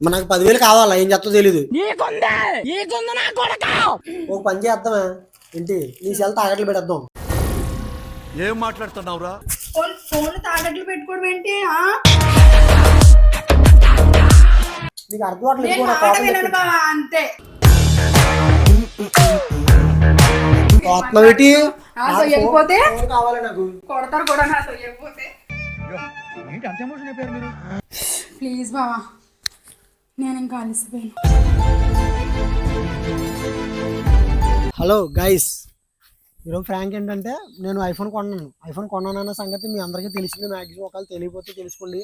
మరి నాకు పదివేలు కావాలా? ఏం చెప్తా తెలీదు. ఒక పని చేద్దామా. ఏంటి? నీ సెల్ తాగట్లు పెట్టేద్దాం. ఏం మాట్లాడుతున్నావురా? ఫోన్ ఫోన్ తాకట్లు పెట్టుకోవడం ఏంటి? ఆ? నీకు అర్థం బావా అంతే. వెళ్ళిపోతే కావాలి నాకు. కొడతారు కూడా నాతో వెళ్ళిపోతే ప్లీజ్ బావా. నేను ఇంకా అలసిపోయాను. హలో గైస్ ఈరోజు ఫ్రాంక్ ఏంటంటే నేను ఐఫోన్ కొన్నాను. ఐఫోన్ కొన్నానన్న సంగతి మీ అందరికీ తెలిసింది మ్యాక్సిమం ఒకవేళ తెలియకపోతే తెలుసుకోండి.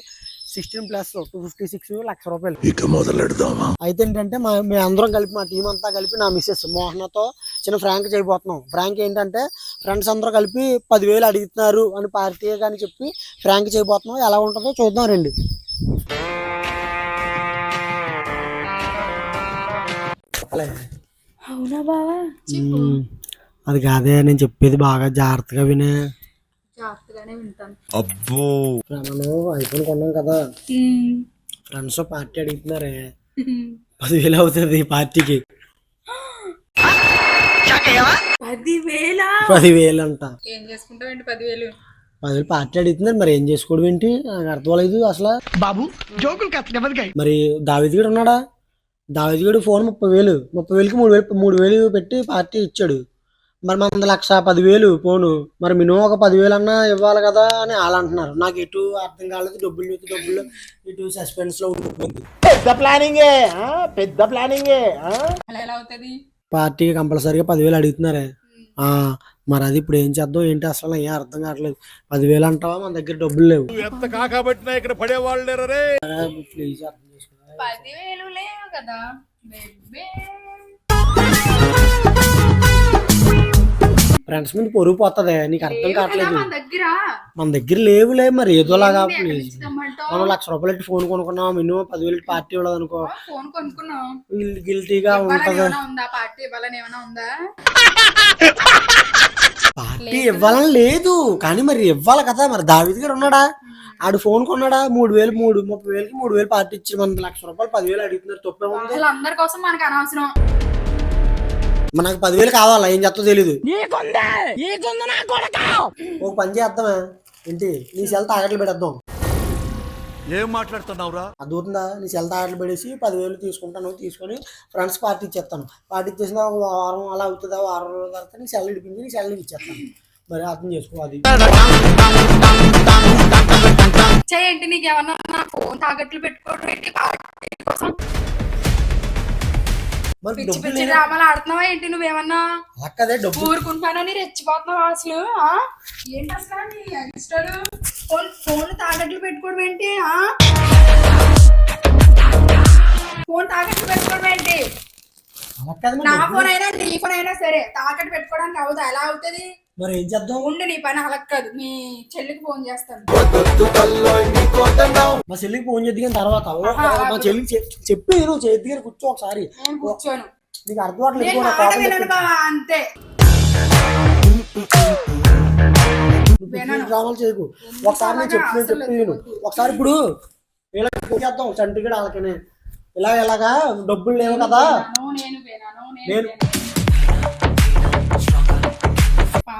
Sixteen plus two fifty six lakh రూపాయలు. ఇక మొదలెడదామా? అయితే ఏంటంటే మా మేము అందరం కలిపి మా టీం అంతా కలిపి నా మిస్సెస్ మోహనతో చిన్న ఫ్రాంక్ చేయబోతున్నాం. ఫ్రాంక్ ఏంటంటే ఫ్రెండ్స్ అందరూ కలిపి పదివేలు అడుగుతున్నారు అని పార్టీ కానీ చెప్పి ఫ్రాంక్ చేయబోతున్నాం. ఎలా ఉంటుందో చూద్దాం రండి. అవునా బావా. అది కాదే నేను చెప్పేది బాగా జాగ్రత్తగా వినే. జాగ్రత్తగానే వింటాను. అబ్బో. మనం ఐఫోన్ కొన్నాం కదా. ఫ్రెండ్స్ పార్టీ అడుగుతున్నారే. పదివేలు అవుతుంది పార్టీకి. పదివేల? పదివేలు అంట ఏం చేసుకుంటావు పదివేలు? పదివేలు పార్టీ అడుగుతున్నారు మరి ఏం చేసుకోవడం ఏంటి? నాకు అర్థం లేదు అసలు. బాబు జోకులు మరి దావిద్ గడు ఉన్నాడా? దావిద్ గడు ఫోన్ ముప్పై వేలు ముప్పై వేలకి మూడు వేలు మూడు వేలు పెట్టి పార్టీ ఇచ్చాడు. మరి మన లక్ష పదివేలు ఫోను మరి మినిమం ఒక పదివేలు అన్నా ఇవ్వాలి కదా అని వాళ్ళు అంటున్నారు. నాకు ఎటు అర్థం కాలేదు డబ్బులు చూస్తే డబ్బులు ఇటు సస్పెన్స్లో ఉండిపోయింది. పెద్ద ప్లానింగే? పెద్ద ప్లానింగే ఆ? అలా ఎలా అవుతుంది? పార్టీకి కంపల్సరీగా పదివేలు అడుగుతున్నారే. ఆ, మరి అది ఇప్పుడు ఏం చేద్దాం ఏంటి అసలు ఏం అర్థం కావట్లేదు. పదివేలు అంటావా మన దగ్గర డబ్బులు లేవు. ఎంత కాకబట్టినా ఇక్కడ పడేవాళ్ళు ప్లీజ్ అర్థం పదివేలు లేవు కదా. ఫ్రెండ్స్ ముందు పొరుగు పోతుంది నీకు అర్థం కావట్లేదు. మన దగ్గర. లేవులే మరి ఏదోలాగా మనం లక్ష రూపాయలు పెట్టి ఫోన్ కొనుక్కున్నాం మినిమం పదివేలు పార్టీ ఇవ్వదు అనుకో. ఫోన్ గిల్టీగా ఉంటది. పార్టీ ఇవ్వాలని లేదు. కానీ మరి ఇవ్వాలి కదా మరి దావిద్ గారు ఉన్నాడా? ఆడు ఫోన్ కొన్నాడా? మూడు వేలు మూడు ముప్పై వేలకి మూడు వేలు పార్టీ ఇచ్చి మన లక్ష రూపాయలు పదివేలు అడుగుతున్నారు. తప్పే ఉంది. అసలు అందరి కోసం మనకు అనవసరం. మరి నాకు పదివేలు కావాలా? ఏం చెప్తా తెలీదు. ఒక పని చేద్దామా ఏంటి? నీ సెల్ తాగట్లు పెట్టేద్దాం. ఏం మాట్లాడుతున్నావురా? అర్థమవుతుందా నీ సెల్ తాగట్లు పెడేసి పదివేలు తీసుకుంటాను తీసుకొని ఫ్రెండ్స్ పార్టీ ఇచ్చేస్తాను. పార్టీ ఇచ్చేసిన ఒక వారం అలా అవుతుందా? వారం రోజుల తర్వాత నీ సెల్ ఇడిపించి నీ సెల్ నీకు ఇచ్చేస్తాను. మరి అర్థం చేసుకో అది. చేయండి నీకు ఏమన్నా నా ఫోన్ తాకట్లు పెట్టుకోవడం ఏంటి? కోసం. మరి పిచ్చి డబ్బులు పిచ్చి డ్రామాలు ఆడుతున్నావా ఏంటి నువ్వేమన్నా? ఊరుకుంటానని రెచ్చిపోతున్నావా అసలు? ఏంటి అసలు నీ ఫోన్ ఫోన్ తాకట్లు పెట్టుకోవడం ఏంటి? ఫోన్ తాకట్లు పెట్టుకోవడం ఏంటి? నా. ఫోన్ అయినా నీ ఫోన్ అయినా సరే తాకట్టు పెట్టుకోవడానికి అవుతా ఎలా అవుతుంది? మరి ఏం చేద్దాం? ఉండు నీ పని కాదు. మీ చెల్లికి ఫోన్ చేస్తాను. మా చెల్లికి ఫోన్ చేద్ది తర్వాత. మా చెల్లికి చెప్- చెప్పి నువ్వు చేతి దగ్గర కూర్చో ఒకసారి. నేను కూర్చోను. నీకు అర్థం అవ్వట్లేదు అంతే. డ్రామాలు చేయకు. ఒకసారి నేను చెప్పి చెప్పి నేను. ఒకసారి ఇప్పుడు ఇలా ఫోన్ చేద్దాం చంటిగడ వాళ్ళకనే ఇలా ఇలాగా డబ్బులు లేవు కదా. నేను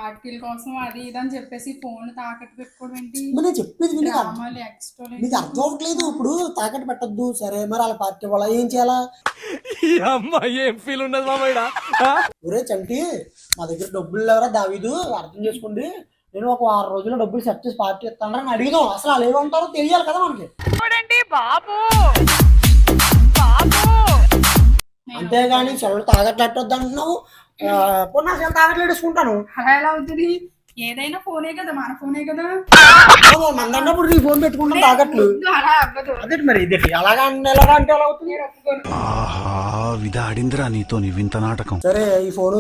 పార్టీల కోసం అది ఇది అని చెప్పేసి ఫోన్ తాకట్టు పెట్టుకోవడం ఏంటి? మరి నేను చెప్పేది విని నీకు అర్థం- డ్రామాలు ఎక్స్ట్రా నీకు అర్థం అవ్వట్లేదు. ఇప్పుడు తాకట్టు పెట్టద్దు. సరే మరి వాళ్ళ పార్టీ వాళ్ళ ఏం చేయాలా? ఏం ఫీల్ ఉన్నది మామయ్య ఒరే చంటి మా దగ్గర డబ్బులు లేవరా దావీదు? అర్థం చేసుకోండి. నేను ఒక వారం రోజుల్లో డబ్బులు సెట్ చేసి పార్టీ ఇస్తానని అడిగిదాం అసలు వాళ్ళు ఏమంటారో తెలియాలి కదా మనకి. అంతేగాని చెవులు తాగట్లెట్టొద్దు అంటున్నావు. ఆ, పోనీ నా చెవులు తాగట్లేడుకుంటాను అలా ఎలా అవుతుంది ఏదైనా ఫోనే కదా మన ఫోనే కదా. మందన్నప్పుడు నీ ఫోన్ పెట్టుకుంటాం తాగట్లు అదే మరి ఇది అలాగా అంటే ఎలాగా అంటే ఎలా అవుతుంది? ఆహా విధాడిందిరా నీతో నీ వింత నాటకం. సరే ఈ ఫోన్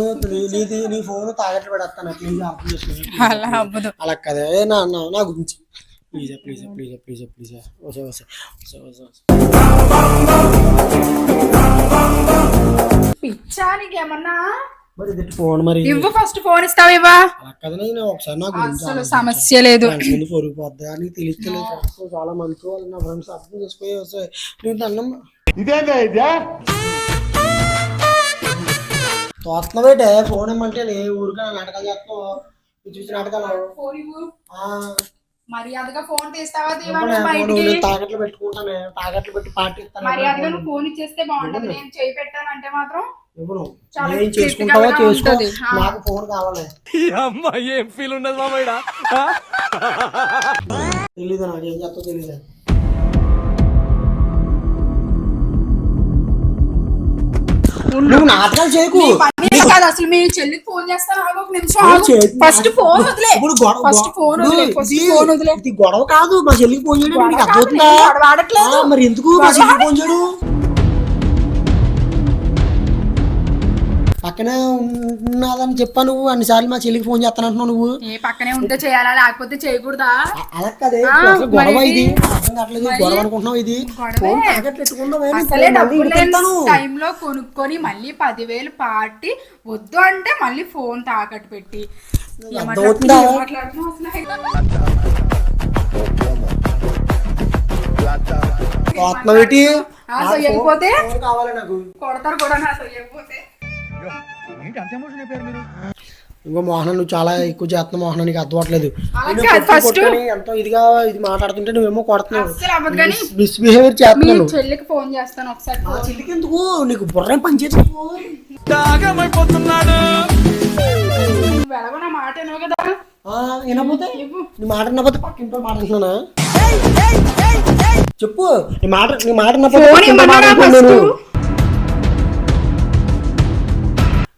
నీది నీ ఫోన్ తాగట్లు పెడతాను. ప్లీజ్ అర్థం అలా అవ్వదు. అలా కదా. ఏ నా నా నా గురించి. Please please please please please వసే వసే వసే వసే పిచ్చా నీకేమన్నా మరి ఇది ఫోన్ మరి ఇవ్వు ఫస్ట్ ఫోన్ ఇస్తావు ఇవ్వా. నేను ఒకసారి నా గురించి అసలు సమస్య లేదు. ముందు పొరిగిపోద్ది? అని తెలియట్లేదు. చాలా మంచి వాళ్ళు నా ఫ్రెండ్స్ అర్థం చేసుకుని వస్తే నీకు దండం ఇదేందా ఇదే తోస్తున్నావేటే ఫోన్ ఇమ్మంటే నీ ఊరికే నాటకాలు చేస్తావు. చూసి నాటకాలు? ఫోన్ ఇవ్వు ఆ, మర్యాదగా ఫోన్ తీస్తావా నేను తాకట్లు పెట్టుకుంటానే. తాకట్లు పెట్టి పార్టీ ఇస్తాను మర్యాదగా ఫోన్ ఇచ్చేస్తే బాగుంటది. నేను చేయి పెట్టానంటే మాత్రం ఏం చేసుకుంటావో క్రిటికల్గా చేసుకో. ఉంటది. ఆ. నాకు ఫోన్ కావాలి. ఈ అమ్మ ఏం ఫీల్ ఉన్నది మామయ్య తెలీదు నాకు ఏం తెలీదు. నువ్వు నాటకాలు చేయకు. కాదు అసలు మీ చెల్లికి ఫోన్ చేస్తాను ఫస్ట్ ఫోన్ వదిలే. ఇప్పుడు గొడవ ఫస్ట్ ఫోన్ వదిలే ఫస్ట్ ఇది- ఫోన్ వదిలే. ఇది గొడవ కాదు మా చెల్లికి ఫోన్ చేయడం నీకు అర్థమవుతుందా. ఆ, మరి ఎందుకు మా చెల్లికి ఫోన్ చేయడు? పక్కనే ఉన్నదని చెప్పా నువ్వు అన్నిసార్లు మా చెల్లికి ఫోన్ చేస్తానంటున్నావు నువ్వు ఏ పక్కనే ఉంటే చేయాలా లేకపోతే చేయకూడదా అలా కదే అసలు గొడవ ఇది అర్థం కావట్లేదు గొడవ అనుకుంటున్నావు ఇది గొడవే. ఫోన్ తాకట్లు పెట్టుకున్నావు ఏమి? అసలే ఫోన్ మళ్ళీ డబ్బులు లేని ఇడిపెడతాను. టైంలో కొనుక్కొని మళ్ళీ పదివేలు పార్టీ వద్దు అంటే మళ్ళీ ఫోన్ తాకట్టు పెట్టి ఏమంటారు? అర్థమవుతుందా? ఏం మాట్లాడుతున్నావు అసలు? పోతున్నావు ఏంటి? ఆ, నాకు సొయ్యకపోతే? ఫోన్- ఫోన్ కావాలి నాకు కొడతారు కూడా నా సొయ్యకపోతే ఇంకో మోహన నువ్వు చాలా ఎక్కువ చేస్తున్నావు మోహన నీకు అర్థం అవ్వట్లేదు అలా నేను కాదు, కొట్టు first- కొట్టుకొని ఎంతో ఇదిగా ఇది మాట్లాడుతుంటే నువ్వేమో కొడుతున్నావు. అస్సలు అవ్వదు కానీ మిస్బిహేవియర్ మీ చేస్తున్నాను చెల్లికి ఫోన్ చేస్తాను ఒకసారి. ఆ ఫోన్ చెల్లికి ఎందుకు నీకు బుర్రం పనిచేయదు తాగమైపోతున్నాడు నువ్వు ఎలాగో నా మాట వినవు కదా. వినపోతే ఇవ్వు. నీ మాట వినపోతే పక్కింటో చెప్పు నీ మాట నీ మాట వినపోతే నేను.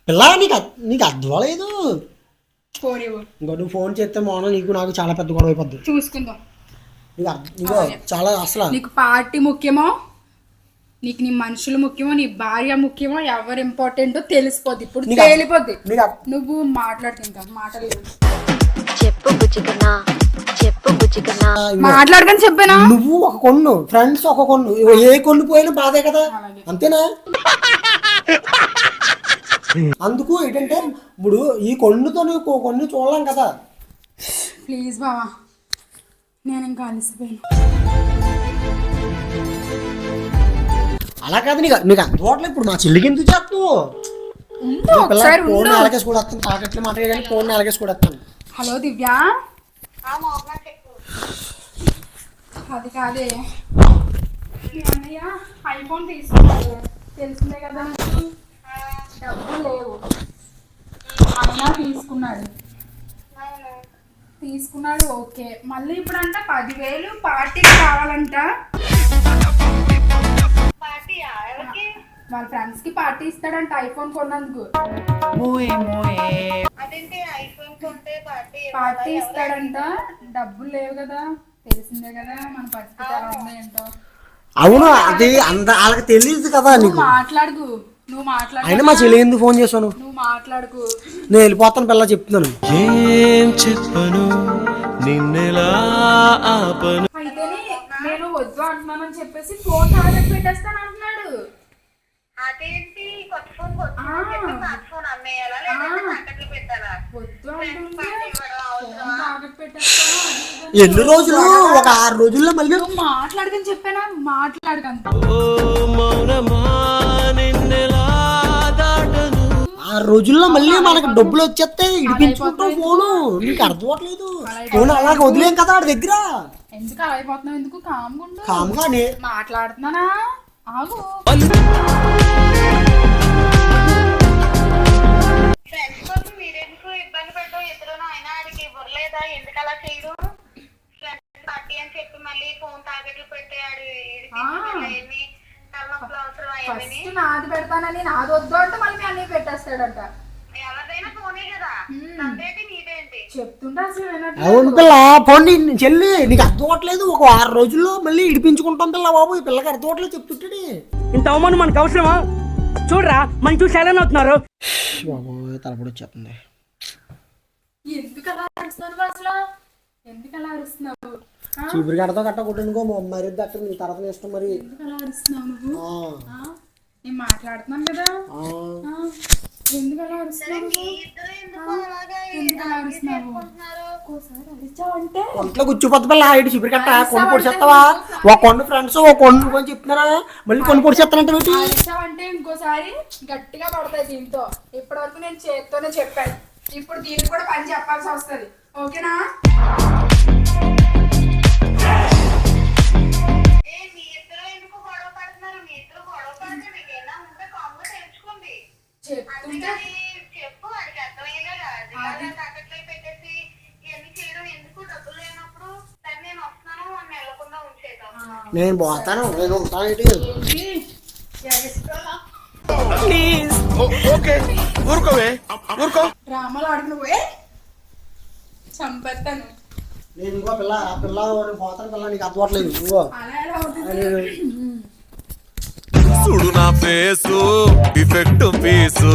పిల్ల నీకు అర్థ- నీకు అర్థం లేదు? ఫోన్ ఇవ్వు ఇంకో నువ్వు ఫోన్ చేస్తే మోహన నీకు నాకు చాలా పెద్ద గొడవ అయిపోద్ది. చూసుకుందాం. నీకు అర్థం నీకు చాలా అసలు. నీకు పార్టీ ముఖ్యమో నీకు నీ మనుషులు ముఖ్యమో నీ భార్య ముఖ్యమో ఎవరు ఇంపార్టెంటో తెలిసిపోద్ది. ఇప్పుడు తేలిపోద్ది. నువ్వు మాట్లాడుతుంటా మాట్లాడలేదు చెప్పు బుజ్జికన్నా చెప్పు బుజ్జికన్నా. మాట్లాడకని చెప్పానా? నువ్వు ఒక కొన్ను ఫ్రెండ్స్ ఒక కొన్ను. ఏ కొన్ను పోయినా బాధే కదా. అంతేనా? అందుకు ఏంటంటే ఇప్పుడు ఈ ఒక కొన్ని చూడలేం కదా. ప్లీజ్ బావా నేను ఇంకా అలసిపోయాను. అలా కాదు నీకు నీకు అర్థం ఇప్పుడు మా చెల్లికి ఎందుకు చేస్తావు ఫోన్ అలాగేసి కూడా వస్తాను తాకట్లు మాట్లాడే ఫోన్ అలాగేసి కూడా వస్తాను. హలో దివ్య? అది కాదే. అన్నయ్య ఐఫోన్ తీసుకున్నాడు తెలిసిందే కదా నాకు డబ్బులు లేవు అయినా తీసుకున్నాడు. తీసుకున్నాడు ఓకే. మళ్ళీ ఇప్పుడు అంట పదివేలు పార్టీకి కావాలంట. వాళ్ళ ఫ్రెండ్స్కి పార్టీ ఇస్తాడంట ఐఫోన్ కొన్నందుకు. పార్టీ ఇస్తాడంట. డబ్బులు లేవు కదా తెలిసిందే కదా మన పరిస్థితి ఎలా ఉన్నాయంటో. అవును అది అంత వాళ్ళకి తెలియదు కదా మాట్లాడుకు నువ్వు మాట్లాడు అయినా మా చెల్లి ఎందుకు ఫోన్ చేశాను నువ్వు? మాట్లాడుకు. నేను వెళ్ళిపోతాను పిల్ల చెప్తున్నాను. ఏం చెప్పను? నిన్నెలా ఆపను? అయితేనే నేను వద్దు అంటున్నానని చెప్పేసి ఫోన్ తాగట్టు పెట్టేస్తాను అంటున్నాడు. అదేంటి? కొత్త ఫోన్ కొత్త ఆ. ఫోన్ చెప్పి పాత ఫోన్ అమ్మేయాలా? లేదంటే ఆ. తాకట్లు పెట్టాలా? వద్దు అంటుంటే ఇవ్వడం ఫోన్ అవసరమా? తాగట్టు పెట్టేస్తాను అది ఇది అని ఎన్ని రోజులు? ఒక ఆరు రోజుల్లో మళ్ళీ నువ్వు మాట్లాడకని చెప్పానా? మాట్లాడకంత ఓ మౌనమా? నిన్నెలా దాటను ఆరు రోజుల్లో మళ్ళీ మనకి డబ్బులు వచ్చేస్తే ఇడిపించుకుంటాం ఫోను నీకు అర్థం అవ్వట్లేదు ఫోన్ అలాగ వదిలేం కదా ఆడి దగ్గర. ఎందుకు అలా అయిపోతున్నావు? ఎందుకు? కామ్గుండు కామ్గానే. మాట్లాడుతున్నానా? ఆగు. ఎందుకు అలా చేయడు? ఫ్రెండ్స్ పార్టీ అని చెప్పి మళ్ళీ ఫోన్ తాకట్లు పెట్టాడు ఆ. ఏమి తలనొప్పులు అవసరం అయ్యని ఫస్ట్ నాది పెడతానని నాది వద్దు అంటే మళ్ళీ మీ అన్నయ్య పెట్టేస్తాడంట. చెప్తుంటే. అవును పిల్ల ఫోన్ నీ చెల్లి నీకు అర్థం అవ్వట్లేదు. ఒక ఆరు రోజుల్లో మళ్ళీ ఇడిపించుకుంటాం పిల్ల బాబు. ఈ పిల్లకి అర్థం అవ్వట్లేదు చెప్తుంటాడు ఇంత అవమానం మనకు అవసరమా? చూడరా మనం చూసి ఎలా అవుతున్నారు బాబు తలపడి వచ్చేస్తుంది. ఎందుకు అలా అరుస్తున్నావు అసలు? ఎందుకు అలా అరుస్తున్నావు? చీపురు గడతో గట్ట కొట్టుకో మరి అక్కడ నీ తర్వాత ఇష్టం మరి? నేను మాట్లాడుతున్నాను కదా? ఎందుకు అలా కొంట్లో పిల్ల ఇటు కట్ట కొన్ని పొడి చేస్తావా ఒక కొన్ని ఫ్రెండ్స్ ఒక కొన్ని కొని చెప్తున్నారా? మళ్ళీ కొన్ని పొడి చేస్తానంటే అరిచావంటే ఇంకోసారి గట్టిగా పడతాయి దీంతో. ఇప్పటి వరకు నేను చేత్తోనే చెప్పాను. ఇప్పుడు దీనికి కూడా పని చెప్పాల్సి వస్తుంది. ఓకేనా? నేను పోతాను నేను ఉంటాను ఏంటి ఊరుకోవే ఊరుకో డ్రామాలు ఆడుకుని పోయి చంపేస్తాను నేను ఇంకో పిల్ల ఆ పిల్ల పోతాను పిల్ల నీకు అర్థవట్లేదు ఇంకో. అలా ఎలా అవుతుంది చూడు నా ఫేసు డిఫెక్ట్ పీసు